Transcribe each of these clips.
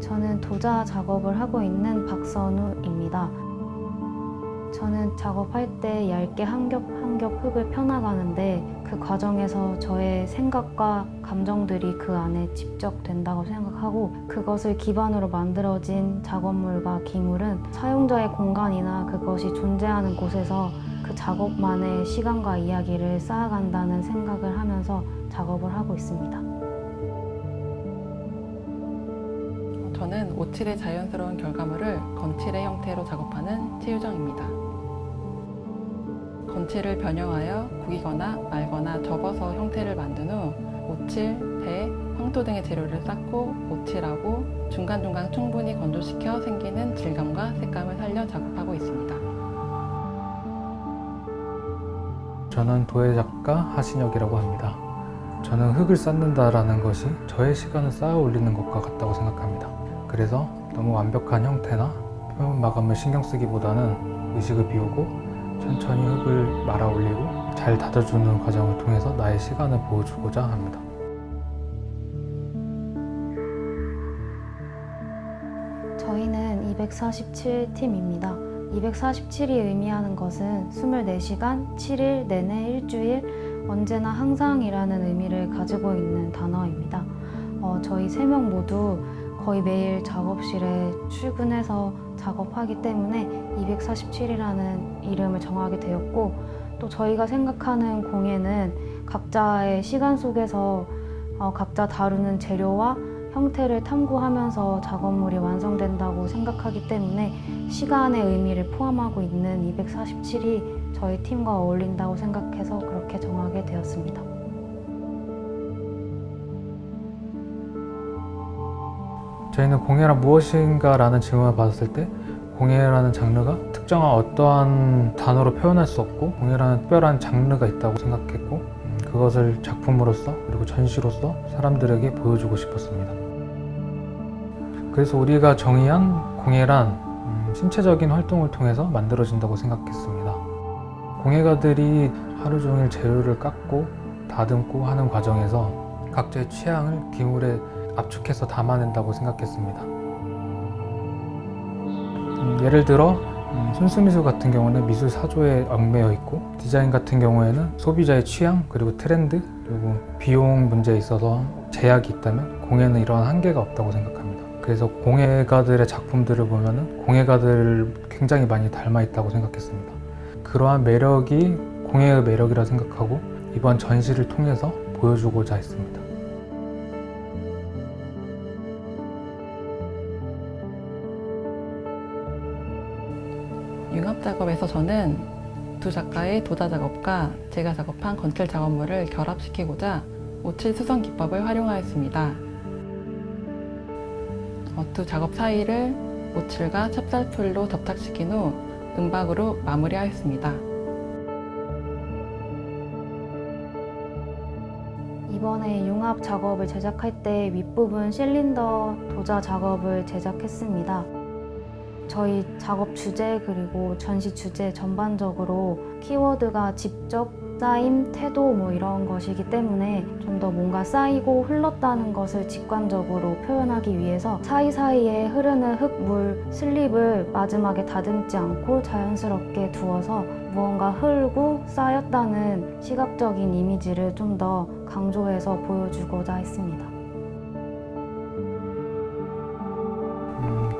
저는 도자 작업을 하고 있는 박선우입니다. 저는 작업할 때 얇게 한 겹 한 겹 흙을 펴나가는데 그 과정에서 저의 생각과 감정들이 그 안에 집적된다고 생각하고 그것을 기반으로 만들어진 작업물과 기물은 사용자의 공간이나 그것이 존재하는 곳에서 그 작업만의 시간과 이야기를 쌓아간다는 생각을 하면서 작업을 하고 있습니다. 저는 오칠의 자연스러운 결과물을 건칠의 형태로 작업하는 최유정입니다. 건칠을 변형하여 구기거나 말거나 접어서 형태를 만든 후 오칠, 배, 황토 등의 재료를 쌓고 오칠하고 중간중간 충분히 건조시켜 생기는 질감과 색감을 살려 작업하고 있습니다. 저는 도예 작가 하신혁이라고 합니다. 저는 흙을 쌓는다라는 것이 저의 시간을 쌓아 올리는 것과 같다고 생각합니다. 그래서 너무 완벽한 형태나 표면 마감을 신경 쓰기보다는 의식을 비우고 천천히 흙을 말아 올리고 잘 다져주는 과정을 통해서 나의 시간을 보여주고자 합니다. 저희는 247팀입니다. 247이 의미하는 것은 24시간, 7일 내내 일주일, 언제나 항상이라는 의미를 가지고 있는 단어입니다. 어, 저희 세 명 모두 거의 매일 작업실에 출근해서 작업하기 때문에 247이라는 이름을 정하게 되었고 또 저희가 생각하는 공예는 각자의 시간 속에서 어, 각자 다루는 재료와 형태를 탐구하면서 작업물이 완성된다고 생각하기 때문에 시간의 의미를 포함하고 있는 247이 저희 팀과 어울린다고 생각해서 그렇게 정하게 되었습니다. 저희는 공예란 무엇인가 라는 질문을 받았을 때 공예라는 장르가 특정한 어떠한 단어로 표현할 수 없고 공예라는 특별한 장르가 있다고 생각했고 음, 그것을 작품으로서 그리고 전시로서 사람들에게 보여주고 싶었습니다. 그래서 우리가 정의한 공예란 음, 신체적인 활동을 통해서 만들어진다고 생각했습니다. 공예가들이 하루 종일 재료를 깎고 다듬고 하는 과정에서 각자의 취향을 기물에 압축해서 담아낸다고 생각했습니다. 음, 예를 들어 음, 순수미술 같은 경우는 미술 사조에 얽매여 있고 디자인 같은 경우에는 소비자의 취향 그리고 트렌드 그리고 비용 문제에 있어서 제약이 있다면 공예는 이러한 한계가 없다고 생각합니다. 그래서 공예가들의 작품들을 보면은 공예가들을 굉장히 많이 닮아 있다고 생각했습니다. 그러한 매력이 공예의 매력이라 생각하고 이번 전시를 통해서 보여주고자 했습니다. 융합 작업에서 저는 두 작가의 도자 작업과 제가 작업한 건칠 작업물을 결합시키고자 오칠 수성 기법을 활용하였습니다. 어, 두 작업 사이를 오칠과 찹쌀풀로 접착시킨 후 은박으로 마무리하였습니다. 이번에 융합 작업을 제작할 때 윗부분 실린더 도자 작업을 제작했습니다. 저희 작업 주제 그리고 전시 주제 전반적으로 키워드가 직접 쌓임, 태도 뭐 이런 것이기 때문에 좀 더 뭔가 쌓이고 흘렀다는 것을 직관적으로 표현하기 위해서 사이사이에 흐르는 흙물 슬립을 마지막에 다듬지 않고 자연스럽게 두어서 무언가 흐르고 쌓였다는 시각적인 이미지를 좀 더 강조해서 보여주고자 했습니다.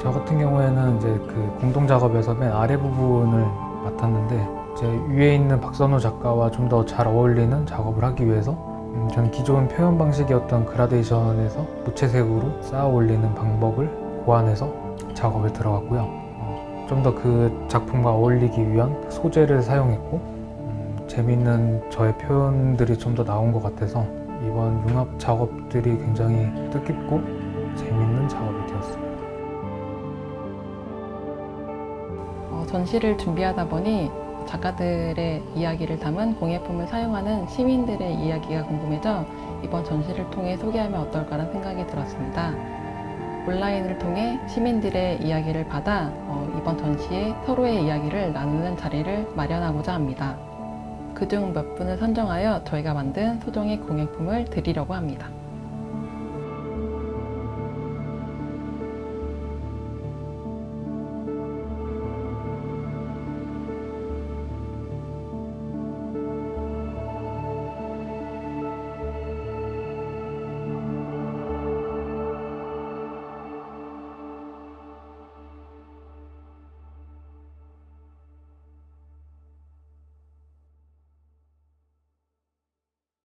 저 같은 경우에는 이제 그 공동 작업에서 맨 아래 부분을 맡았는데 이제 위에 있는 박선호 작가와 좀 더 잘 어울리는 작업을 하기 위해서 음, 저는 기존 표현 방식이었던 그라데이션에서 무채색으로 쌓아 올리는 방법을 고안해서 작업에 들어갔고요. 어, 좀더 그 작품과 어울리기 위한 소재를 사용했고 음, 재미있는 저의 표현들이 좀 더 나온 것 같아서 이번 융합 작업들이 굉장히 뜻깊고 재미있는 작업 어, 전시를 준비하다 보니 작가들의 이야기를 담은 공예품을 사용하는 시민들의 이야기가 궁금해져 이번 전시를 통해 소개하면 어떨까라는 생각이 들었습니다. 온라인을 통해 시민들의 이야기를 받아 어, 이번 전시에 서로의 이야기를 나누는 자리를 마련하고자 합니다. 그중 몇 분을 선정하여 저희가 만든 소정의 공예품을 드리려고 합니다.